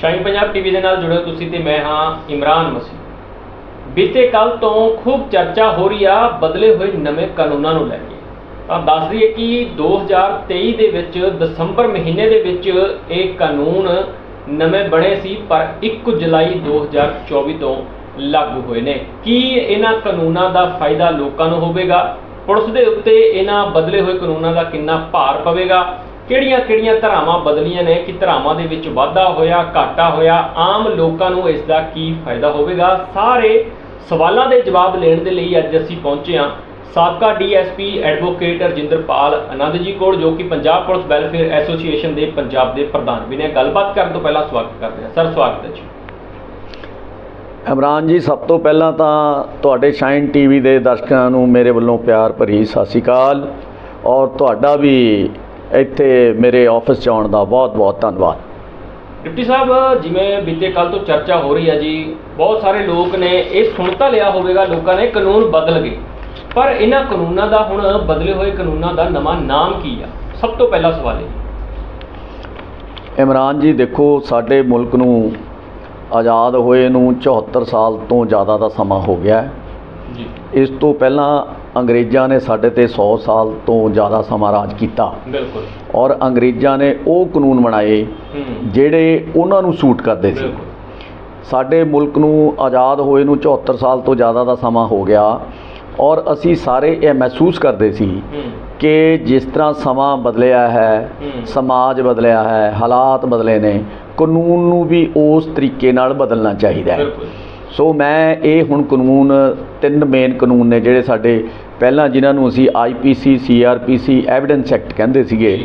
Shaheen Punjab TV ਦੇ ਨਾਲ ਜੁੜੇ ਹੋ ਤੁਸੀਂ ਤੇ ਮੈਂ ਹਾਂ ਇਮਰਾਨ ਮਸੀਹ। ਬੀਤੇ ਕੱਲ ਤੋਂ ਖੂਬ ਚਰਚਾ ਹੋ ਰਹੀ ਆ ਬਦਲੇ ਹੋਏ ਨਵੇਂ ਕਾਨੂੰਨਾਂ ਨੂੰ ਲੈ ਕੇ। ਤਾਂ ਦੱਸ ਦਈਏ ਕਿ 2023 ਦੇ ਵਿੱਚ ਦਸੰਬਰ ਮਹੀਨੇ ਦੇ ਵਿੱਚ ਇਹ ਕਾਨੂੰਨ ਨਵੇਂ ਬਣੇ ਸੀ, ਪਰ 1 ਜੁਲਾਈ 2024 ਤੋਂ ਲਾਗੂ ਹੋਏ ਨੇ। ਕੀ ਇਹਨਾਂ ਕਾਨੂੰਨਾਂ ਦਾ ਫਾਇਦਾ ਲੋਕਾਂ ਨੂੰ ਹੋਵੇਗਾ? ਪੁਲਿਸ ਦੇ ਉੱਤੇ ਇਹਨਾਂ ਬਦਲੇ ਹੋਏ ਕਾਨੂੰਨਾਂ ਦਾ ਕਿੰਨਾ ਭਾਰ ਪਵੇਗਾ? ਕਿਹੜੀਆਂ-ਕਿਹੜੀਆਂ ਧਰਾਵਾਂ ਬਦਲੀਆਂ ਨੇ ਕਿ ਧਰਾਵਾਂ ਦੇ ਵਿੱਚ ਵਾਧਾ ਹੋਇਆ, ਘਾਟਾ ਹੋਇਆ, ਆਮ ਲੋਕਾਂ ਨੂੰ ਇਸ ਦਾ ਕੀ ਫਾਇਦਾ ਹੋਵੇਗਾ? ਸਾਰੇ ਸਵਾਲਾਂ ਦੇ ਜਵਾਬ ਲੈਣ ਦੇ ਲਈ ਅੱਜ ਅਸੀਂ ਪਹੁੰਚੇ ਹਾਂ ਸਾਬਕਾ ਡੀਐਸਪੀ ਐਡਵੋਕੇਟ ਰਜਿੰਦਰਪਾਲ ਆਨੰਦ ਜੀ ਕੋਲ, ਜੋ ਕਿ ਪੰਜਾਬ ਪੁਲਿਸ ਵੈਲਫੇਅਰ ਐਸੋਸੀਏਸ਼ਨ ਦੇ ਪੰਜਾਬ ਦੇ ਪ੍ਰਧਾਨ ਵੀ ਨੇ। ਗੱਲਬਾਤ ਕਰਨ ਤੋਂ ਪਹਿਲਾਂ ਸਵਾਗਤ ਕਰਦੇ ਹਾਂ। ਸਰ, ਸਵਾਗਤ ਹੈ ਜੀ। ਇਮਰਾਨ ਜੀ, ਸਭ ਤੋਂ ਪਹਿਲਾਂ ਤਾਂ ਤੁਹਾਡੇ ਸ਼ਾਈਨ ਟੀਵੀ ਦੇ ਦਰਸ਼ਕਾਂ ਨੂੰ ਮੇਰੇ ਵੱਲੋਂ ਪਿਆਰ ਭਰੀ ਸਤਿ ਸ਼੍ਰੀ ਅਕਾਲ। ਔਰ ਤੁਹਾਡਾ ਵੀ ਇੱਥੇ ਮੇਰੇ ਆਫਿਸ 'ਚ ਆਉਣ ਦਾ ਬਹੁਤ-ਬਹੁਤ ਧੰਨਵਾਦ। ਡਿਪਟੀ ਸਾਹਿਬ ਜਿਵੇਂ ਬੀਤੇ ਕੱਲ ਤੋਂ ਚਰਚਾ ਹੋ ਰਹੀ ਹੈ ਜੀ ਬਹੁਤ ਸਾਰੇ ਲੋਕ ਨੇ ਇਹ ਸੁਣ ਤਾਂ ਲਿਆ ਹੋਵੇਗਾ ਲੋਕਾਂ ਨੇ ਕਾਨੂੰਨ ਬਦਲ ਗਏ। ਪਰ ਇਹਨਾਂ ਕਾਨੂੰਨਾਂ ਦਾ ਹੁਣ ਬਦਲੇ ਹੋਏ ਕਾਨੂੰਨਾਂ ਦਾ ਨਵਾਂ ਨਾਮ ਕੀ ਆ? ਸਭ ਤੋਂ ਪਹਿਲਾ ਸਵਾਲ ਇਹ। ਇਮਰਾਨ ਜੀ ਦੇਖੋ ਸਾਡੇ ਮੁਲਕ ਨੂੰ ਆਜ਼ਾਦ ਹੋਏ ਨੂੰ 74 ਸਾਲ ਤੋਂ ਜ਼ਿਆਦਾ ਦਾ ਸਮਾਂ ਹੋ ਗਿਆ ਹੈ। ਜੀ। ਇਸ ਤੋਂ ਪਹਿਲਾਂ ਅੰਗਰੇਜ਼ਾਂ ਨੇ ਸਾਡੇ ਤੇ 100 ਸਾਲ ਤੋਂ ਜ਼ਿਆਦਾ ਸਮਾਂ ਰਾਜ ਕੀਤਾ। ਬਿਲਕੁਲ। ਔਰ ਅੰਗਰੇਜ਼ਾਂ ਨੇ ਉਹ ਕਾਨੂੰਨ ਬਣਾਏ ਜਿਹੜੇ ਉਹਨਾਂ ਨੂੰ ਸੂਟ ਕਰਦੇ ਸੀ। ਸਾਡੇ ਮੁਲਕ ਨੂੰ ਆਜ਼ਾਦ ਹੋਏ ਨੂੰ 74 ਸਾਲ ਤੋਂ ਜ਼ਿਆਦਾ ਦਾ ਸਮਾਂ ਹੋ ਗਿਆ ਔਰ ਅਸੀਂ ਸਾਰੇ ਇਹ ਮਹਿਸੂਸ ਕਰਦੇ ਸੀ ਕਿ ਜਿਸ ਤਰ੍ਹਾਂ ਸਮਾਂ ਬਦਲਿਆ ਹੈ। ਸਮਾਜ ਸਮਾਜ ਬਦਲਿਆ ਹੈ ਹਾਲਾਤ ਬਦਲੇ ਨੇ ਕਾਨੂੰਨ ਨੂੰ ਵੀ ਉਸ ਤਰੀਕੇ ਨਾਲ ਬਦਲਣਾ ਚਾਹੀਦਾ ਹੈ। ਬਿਲਕੁਲ। ਸੋ ਮੈਂ ਇਹ ਹੁਣ ਕਾਨੂੰਨ ਤਿੰਨ ਮੇਨ ਕਾਨੂੰਨ ਨੇ ਜਿਹੜੇ ਸਾਡੇ ਪਹਿਲਾਂ ਜਿਨ੍ਹਾਂ ਨੂੰ ਅਸੀਂ ਆਈਪੀਸੀ ਸੀਆਰਪੀਸੀ ਐਵੀਡੈਂਸ ਐਕਟ ਕਹਿੰਦੇ ਸੀਗੇ।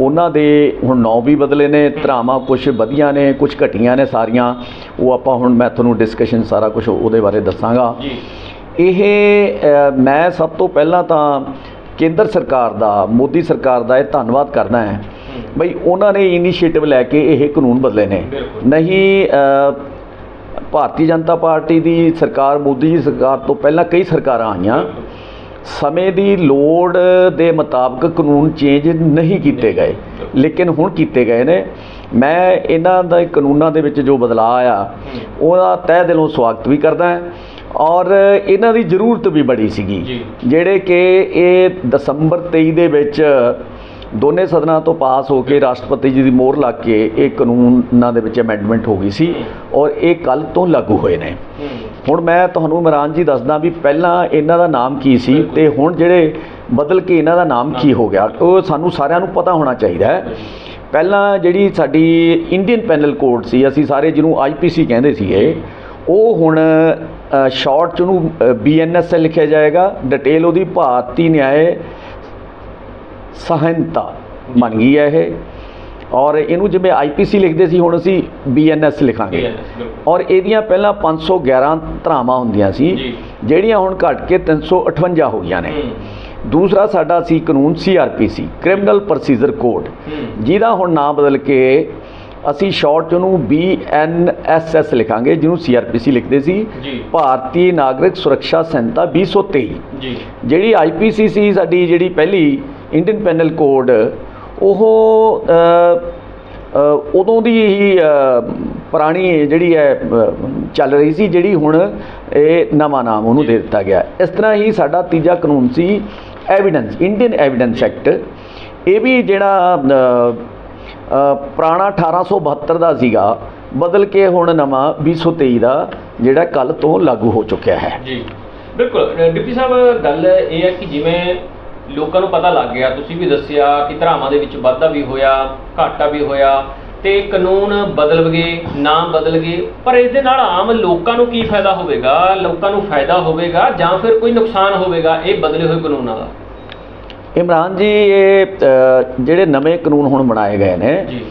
ਉਹਨਾਂ ਦੇ ਹੁਣ ਨੌ ਵੀ ਬਦਲੇ ਨੇ ਧਰਾਵਾਂ ਕੁਝ ਵਧੀਆਂ ਨੇ ਕੁਝ ਘਟੀਆਂ ਨੇ ਸਾਰੀਆਂ। ਉਹ ਆਪਾਂ ਹੁਣ ਮੈਂ ਤੁਹਾਨੂੰ ਡਿਸਕਸ਼ਨ ਸਾਰਾ ਕੁਝ ਉਹਦੇ ਬਾਰੇ ਦੱਸਾਂਗਾ। ਇਹ ਮੈਂ ਸਭ ਤੋਂ ਪਹਿਲਾਂ ਤਾਂ ਕੇਂਦਰ ਸਰਕਾਰ ਦਾ ਮੋਦੀ ਸਰਕਾਰ ਦਾ ਇਹ ਧੰਨਵਾਦ ਕਰਦਾ ਹੈ। ਬਈ ਉਹਨਾਂ ਨੇ ਇਨੀਸ਼ੀਏਟਿਵ ਲੈ ਕੇ ਇਹ ਕਾਨੂੰਨ ਬਦਲੇ ਨੇ। ਨਹੀਂ ਭਾਰਤੀ ਜਨਤਾ ਪਾਰਟੀ ਦੀ ਸਰਕਾਰ ਮੋਦੀ ਜੀ ਸਰਕਾਰ ਤੋਂ ਪਹਿਲਾਂ ਕਈ ਸਰਕਾਰਾਂ ਆਈਆਂ। ਸਮੇਂ ਦੀ ਲੋੜ ਦੇ ਮੁਤਾਬਕ ਕਾਨੂੰਨ ਚੇਂਜ ਨਹੀਂ ਕੀਤੇ ਗਏ। ਲੇਕਿਨ ਹੁਣ ਕੀਤੇ ਗਏ ਨੇ। ਮੈਂ ਇਹਨਾਂ ਦਾ ਕਾਨੂੰਨਾਂ ਦੇ ਵਿੱਚ ਜੋ ਬਦਲਾਅ ਆ ਉਹਦਾ ਤਹਿ ਦਿਲੋਂ ਸਵਾਗਤ ਵੀ ਕਰਦਾ ਹਾਂ। ਔਰ ਇਹਨਾਂ ਦੀ ਜ਼ਰੂਰਤ ਵੀ ਬੜੀ ਸੀਗੀ। ਜਿਹੜੇ ਕਿ ਇਹ ਦਸੰਬਰ 23 ਦੇ ਵਿੱਚ ਦੋਨੇ ਸਦਨਾਂ ਤੋਂ ਪਾਸ ਹੋ ਕੇ ਰਾਸ਼ਟਰਪਤੀ ਜੀ ਦੀ ਮੋਹਰ ਲੱਗ ਕੇ ਇਹ ਕਾਨੂੰਨਾਂ ਦੇ ਵਿੱਚ ਅਮੈਂਡਮੈਂਟ ਹੋ ਗਈ ਸੀ ਔਰ ਇਹ ਕੱਲ ਤੋਂ ਲਾਗੂ ਹੋਏ ਨੇ ਹੁਣ ਮੈਂ ਤੁਹਾਨੂੰ ਇਮਰਾਨ ਜੀ ਦੱਸਦਾ ਵੀ ਪਹਿਲਾਂ ਇਹਨਾਂ ਦਾ ਨਾਮ ਕੀ ਸੀ ਬਿਲਕੁਲ। ਤੇ ਹੁਣ ਜਿਹੜੇ ਬਦਲ ਕੇ ਇਹਨਾਂ ਦਾ ਨਾਮ ਕੀ ਹੋ ਗਿਆ, ਉਹ ਸਾਨੂੰ ਸਾਰਿਆਂ ਨੂੰ ਪਤਾ ਹੋਣਾ ਚਾਹੀਦਾ ਹੈ ਪਹਿਲਾਂ ਜਿਹੜੀ ਸਾਡੀ ਇੰਡੀਅਨ ਪੈਨਲ ਕੋਡ ਸੀ, ਅਸੀਂ ਸਾਰੇ ਜਿਹਨੂੰ ਆਈਪੀਸੀ ਕਹਿੰਦੇ ਸੀਗੇ, ਉਹ ਹੁਣ ਸ਼ਾਰਟ ਚ ਉਹਨੂੰ ਬੀਐਨਐਸ ਲਿਖਿਆ ਜਾਏਗਾ ਡਿਟੇਲ ਉਹਦੀ ਭਾਰਤੀ ਨਿਆਏ ਸਹਾਇਤਾ ਬਣ ਗਈ ਹੈ ਇਹ। ਔਰ ਇਹਨੂੰ ਜਿਵੇਂ ਆਈਪੀਸੀ ਲਿਖਦੇ ਸੀ ਹੁਣ ਅਸੀਂ ਬੀਐਨਐਸ ਲਿਖਾਂਗੇ। ਔਰ ਇਹਦੀਆਂ ਪਹਿਲਾਂ 511 ਧਰਾਵਾਂ ਹੁੰਦੀਆਂ ਸੀ। ਜਿਹੜੀਆਂ ਹੁਣ ਘਟ ਕੇ 358 ਹੋ ਗਈਆਂ ਨੇ। ਦੂਸਰਾ ਸਾਡਾ ਸੀ ਕਾਨੂੰਨ ਸੀਆਰਪੀਸੀ ਕ੍ਰਿਮੀਨਲ ਪ੍ਰੋਸੀਜਰ ਕੋਡ। ਜਿਹਦਾ ਹੁਣ ਨਾਮ ਬਦਲ ਕੇ ਅਸੀਂ ਸ਼ਾਰਟ ਚ ਉਹਨੂੰ ਬੀਐਨਐਸਐਸ ਲਿਖਾਂਗੇ ਜਿਹਨੂੰ ਸੀਆਰਪੀਸੀ ਲਿਖਦੇ ਸੀ। ਭਾਰਤੀ ਨਾਗਰਿਕ ਸੁਰੱਖਿਆ ਸੰਹਿਤਾ 2023 ਜੀ। ਜਿਹੜੀ ਆਈਪੀਸੀ ਸੀ ਸਾਡੀ ਜਿਹੜੀ ਪਹਿਲੀ ਇੰਡੀਅਨ ਪੈਨਲ ਕੋਡ ਉਹ ਉਦੋਂ ਦੀ ਹੀ ਪੁਰਾਣੀ ਜਿਹੜੀ ਹੈ ਚੱਲ ਰਹੀ ਸੀ ਜਿਹੜੀ ਹੁਣ ਇਹ ਨਵਾਂ ਨਾਮ ਉਹਨੂੰ ਦੇ ਦਿੱਤਾ ਗਿਆ। ਇਸ ਤਰ੍ਹਾਂ ਹੀ ਸਾਡਾ ਤੀਜਾ ਕਾਨੂੰਨ ਸੀ ਐਵੀਡੈਂਸ ਇੰਡੀਅਨ ਐਵੀਡੈਂਸ ਐਕਟ ਇਹ ਵੀ ਜਿਹੜਾ ਪੁਰਾਣਾ 1872 ਦਾ ਸੀਗਾ ਬਦਲ ਕੇ ਹੁਣ ਨਵਾਂ 2023 ਦਾ ਜਿਹੜਾ ਕੱਲ ਤੋਂ ਲਾਗੂ ਹੋ ਚੁੱਕਿਆ ਹੈ। ਜੀ ਬਿਲਕੁਲ। ਡਿਪਟੀ ਸਾਹਿਬ ਗੱਲ ਇਹ ਹੈ ਕਿ ਜਿਵੇਂ ਲੋਕਾਂ ਨੂੰ ਪਤਾ ਲੱਗ ਗਿਆ ਤੁਸੀਂ ਵੀ ਦੱਸਿਆ ਕਿ ਧਰਾਵਾਂ ਦੇ ਵਿੱਚ ਵਾਧਾ ਵੀ ਹੋਇਆ ਘਾਟਾ ਵੀ ਹੋਇਆ ਤੇ ਕਾਨੂੰਨ ਬਦਲ ਗਏ ਨਾਮ ਬਦਲ ਗਏ ਪਰ ਇਸ ਦੇ ਨਾਲ ਆਮ ਲੋਕਾਂ ਨੂੰ ਕੀ ਫਾਇਦਾ ਹੋਵੇਗਾ? ਲੋਕਾਂ ਨੂੰ ਫਾਇਦਾ ਹੋਵੇਗਾ ਜਾਂ ਫਿਰ ਕੋਈ ਨੁਕਸਾਨ ਹੋਵੇਗਾ? ਇਹ ਬਦਲੇ ਹੋਏ ਕਾਨੂੰਨਾਂ ਦਾ। ਇਮਰਾਨ ਜੀ ਇਹ ਜਿਹੜੇ ਨਵੇਂ ਕਾਨੂੰਨ ਹੁਣ ਬਣਾਏ ਗਏ ਨੇ ਜੀ।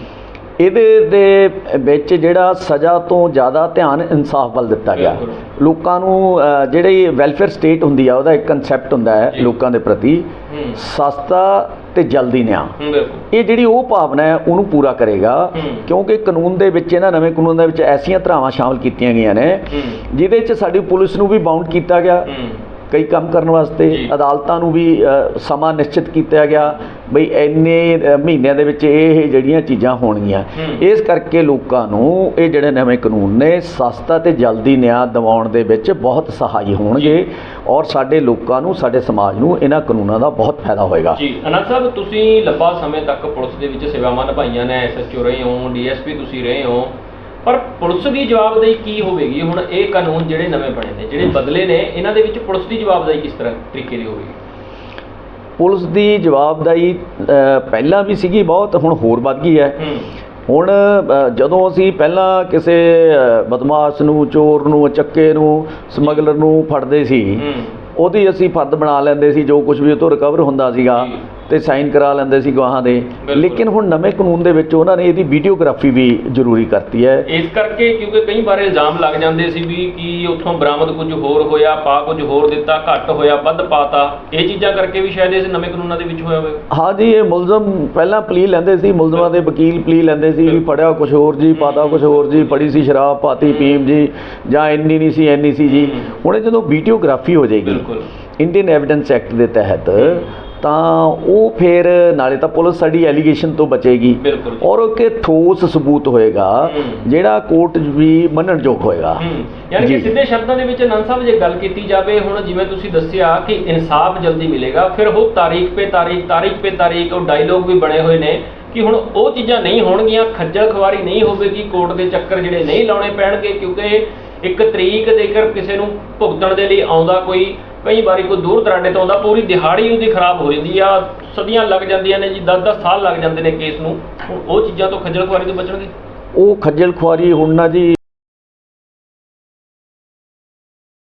ਇਹਦੇ ਦੇ ਵਿੱਚ ਜਿਹੜਾ ਸਜ਼ਾ ਤੋਂ ਜ਼ਿਆਦਾ ਧਿਆਨ ਇਨਸਾਫ ਵੱਲ ਦਿੱਤਾ ਗਿਆ। ਲੋਕਾਂ ਨੂੰ ਜਿਹੜੀ ਵੈਲਫੇਅਰ ਸਟੇਟ ਹੁੰਦੀ ਆ ਉਹਦਾ ਇੱਕ ਕਨਸੈਪਟ ਹੁੰਦਾ ਹੈ। ਲੋਕਾਂ ਦੇ ਪ੍ਰਤੀ ਸਸਤਾ ਤੇ ਜਲਦੀ ਨਿਆਂ। ਇਹ ਜਿਹੜੀ ਉਹ ਭਾਵਨਾ ਹੈ ਉਹਨੂੰ ਪੂਰਾ ਕਰੇਗਾ। ਕਿਉਂਕਿ ਕਾਨੂੰਨ ਦੇ ਵਿੱਚ ਇਹਨਾਂ ਨਵੇਂ ਕਾਨੂੰਨ ਦੇ ਵਿੱਚ ਐਸੀਆਂ ਧਰਾਵਾਂ ਸ਼ਾਮਲ ਕੀਤੀਆਂ ਗਈਆਂ ਨੇ ਜਿਹਦੇ ਵਿੱਚ ਸਾਡੀ ਪੁਲਿਸ ਨੂੰ ਵੀ ਬਾਉਂਡ ਕੀਤਾ ਗਿਆ। ਕਈ ਕੰਮ ਕਰਨ ਵਾਸਤੇ। ਅਦਾਲਤਾਂ ਨੂੰ ਵੀ ਸਮਾਂ ਨਿਸ਼ਚਿਤ ਕੀਤਾ ਗਿਆ ਬਈ ਇੰਨੇ ਮਹੀਨਿਆਂ ਦੇ ਵਿੱਚ ਇਹ ਜਿਹੜੀਆਂ ਚੀਜ਼ਾਂ ਹੋਣਗੀਆਂ। ਇਸ ਕਰਕੇ ਲੋਕਾਂ ਨੂੰ ਇਹ ਜਿਹੜੇ ਨਵੇਂ ਕਾਨੂੰਨ ਨੇ ਸਸਤਾ ਤੇ ਜਲਦੀ ਨਿਆਂ ਦਿਵਾਉਣ ਦੇ ਵਿੱਚ ਬਹੁਤ ਸਹਾਈ ਹੋਣਗੇ ਔਰ ਸਾਡੇ ਲੋਕਾਂ ਨੂੰ ਸਾਡੇ ਸਮਾਜ ਨੂੰ ਇਹਨਾਂ ਕਾਨੂੰਨਾਂ ਦਾ ਬਹੁਤ ਫਾਇਦਾ ਹੋਏਗਾ ਜੀ ਅਨੰਦ ਸਾਹਿਬ ਤੁਸੀਂ ਲੰਬਾ ਸਮੇਂ ਤੱਕ ਪੁਲਿਸ ਦੇ ਵਿੱਚ ਸੇਵਾਵਾਂ ਨਿਭਾਈਆਂ ਨੇ ਐਸਐਚਓ ਰਹੇ ਹੋ ਡੀਐਸਪੀ ਤੁਸੀਂ ਰਹੇ ਹੋ ਪਰ ਪੁਲਿਸ ਦੀ ਜਵਾਬਦੇਹੀ ਕੀ ਹੋਵੇਗੀ? ਹੁਣ ਇਹ ਕਾਨੂੰਨ ਜਿਹੜੇ ਨਵੇਂ ਬਣੇ ਨੇ ਜਿਹੜੇ ਬਦਲੇ ਨੇ ਇਹਨਾਂ ਦੇ ਵਿੱਚ ਪੁਲਿਸ ਦੀ ਜਵਾਬਦੇਹੀ ਕਿਸ ਤਰ੍ਹਾਂ ਤਰੀਕੇ ਦੀ ਹੋਵੇਗੀ? ਪੁਲਿਸ ਦੀ ਜਵਾਬਦਾਰੀ ਅ, ਪਹਿਲਾਂ ਵੀ ਸੀਗੀ ਬਹੁਤ ਹੁਣ ਹੋਰ ਵੱਧ ਗਈ ਹੈ। ਹੁਣ ਜਦੋਂ ਅਸੀਂ ਪਹਿਲਾਂ ਕਿਸੇ ਬਦਮਾਸ਼ ਨੂੰ ਚੋਰ ਨੂੰ ਚੱਕੇ ਨੂੰ ਸਮਗਲਰ ਨੂੰ ਫੜਦੇ ਸੀ ਉਹਦੀ ਅਸੀਂ ਫਰਦ ਬਣਾ ਲੈਂਦੇ ਸੀ ਜੋ ਕੁਝ ਵੀ ਉਹ ਤੋਂ ਰਿਕਵਰ ਹੁੰਦਾ ਸੀਗਾ। ਤੇ ਸਾਈਨ ਕਰਾ ਲੈਂਦੇ ਸੀ ਗਵਾਹਾਂ ਦੇ। ਲੇਕਿਨ ਹੁਣ ਨਵੇਂ ਕਾਨੂੰਨ ਦੇ ਵਿੱਚ ਉਹਨਾਂ ਨੇ ਇਹਦੀ ਵੀਡੀਓਗ੍ਰਾਫੀ ਵੀ ਜ਼ਰੂਰੀ ਕਰਤੀ ਹੈ। ਇਸ ਕਰਕੇ ਕਿਉਂਕਿ ਕਈ ਵਾਰ ਇਲਜ਼ਾਮ ਲੱਗ ਜਾਂਦੇ ਸੀ ਵੀ ਕਿ ਉੱਥੋਂ ਬਰਾਮਦ ਕੁਝ ਹੋਰ ਹੋਇਆ ਪਾ ਕੁਝ ਹੋਰ ਦਿੱਤਾ ਘੱਟ ਹੋਇਆ ਵੱਧ ਪਾਤਾ। ਇਹ ਚੀਜ਼ਾਂ ਕਰਕੇ ਵੀ ਸ਼ਾਇਦ ਇਸ ਨਵੇਂ ਕਾਨੂੰਨਾਂ ਦੇ ਵਿੱਚ ਹੋਇਆ ਹੋਵੇ। ਹਾਂ ਜੀ ਇਹ ਮੁਲਜ਼ਮ ਪਹਿਲਾਂ ਪਲੀ ਲੈਂਦੇ ਸੀ ਮੁਲਜ਼ਮਾਂ ਦੇ ਵਕੀਲ ਪਲੀ ਲੈਂਦੇ ਸੀ ਵੀ ਫੜਿਆ ਕੁਝ ਹੋਰ ਜੀ ਪਾਤਾ ਕੁਝ ਹੋਰ ਜੀ ਫੜੀ ਸੀ ਸ਼ਰਾਬ ਪਾਤੀ ਪੀਮ ਜੀ ਜਾਂ ਇੰਨੀ ਨਹੀਂ ਸੀ ਇੰਨੀ ਸੀ ਜੀ। ਹੁਣ ਜਦੋਂ ਵੀਡੀਓਗ੍ਰਾਫੀ ਹੋ ਜਾਏਗੀ ਬਿਲਕੁਲ। ਇੰਡੀਅਨ ਐਵੀਡੈਂਸ ਐਕਟ ਦੇ ਤਹਿਤ ਤਾਂ ਉਹ ਫਿਰ ਨਾਲੇ ਤਾਂ ਪੁਲਿਸ ਸਾਡੀ ਐਲੀਗੇਸ਼ਨ ਤੋਂ ਬਚੇਗੀ। ਔਰ ਕਿ ਠੋਸ ਸਬੂਤ ਹੋਏਗਾ। ਜਿਹੜਾ ਕੋਰਟ ਵੀ ਮੰਨਣਯੋਗ ਹੋਏਗਾ ਯਾਨੀ ਕਿ। ਸਿੱਧੇ ਸ਼ਬਦਾਂ ਦੇ ਵਿੱਚ ਅਨੰਦ ਸਾਹਿਬ ਜੇ ਗੱਲ ਕੀਤੀ ਜਾਵੇ ਹੁਣ ਜਿਵੇਂ ਤੁਸੀਂ ਦੱਸਿਆ ਕਿ ਇਨਸਾਫ ਜਲਦੀ ਮਿਲੇਗਾ ਫਿਰ ਉਹ ਤਾਰੀਖ ਪੇ ਤਾਰੀਖ ਤਾਰੀਖ ਪੇ ਤਾਰੀਖ ਉਹ ਡਾਇਲੋਗ ਵੀ ਬਣੇ ਹੋਏ ਨੇ ਕਿ ਹੁਣ ਉਹ ਚੀਜ਼ਾਂ ਨਹੀਂ ਹੋਣਗੀਆਂ ਖੱਜਲ ਖਵਾਰੀ ਨਹੀਂ ਹੋਵੇਗੀ ਕੋਰਟ ਦੇ ਚੱਕਰ ਜਿਹੜੇ ਨਹੀਂ ਲਾਉਣੇ ਪੈਣਗੇ ਕਿਉਂਕਿ ਇੱਕ ਤਰੀਕ ਦੇਕਰ ਕਿਸੇ ਨੂੰ ਭੁਗਤਣ ਦੇ ਲਈ ਆਉਂਦਾ ਕੋਈ ਕਈ ਵਾਰੀ ਕੋਈ ਦੂਰ ਦਰਾਡੇ ਤੋਂ ਆਉਂਦਾ, ਪੂਰੀ ਦਿਹਾੜੀ ਉਹਦੀ ਖਰਾਬ ਹੋ ਜਾਂਦੀ ਆ, ਸਦੀਆਂ ਲੱਗ ਜਾਂਦੀਆਂ ਨੇ ਜੀ 10-10 ਸਾਲ ਲੱਗ ਜਾਂਦੇ ਨੇ ਕੇਸ ਨੂੰ। ਹੁਣ ਉਹ ਚੀਜ਼ਾਂ ਤੋਂ ਖੱਜਲ ਖੁਆਰੀ ਤੋਂ ਬਚਣਗੇ। ਉਹ ਖੱਜਲ ਖੁਆਰੀ ਹੁਣ ਨਾ ਜੀ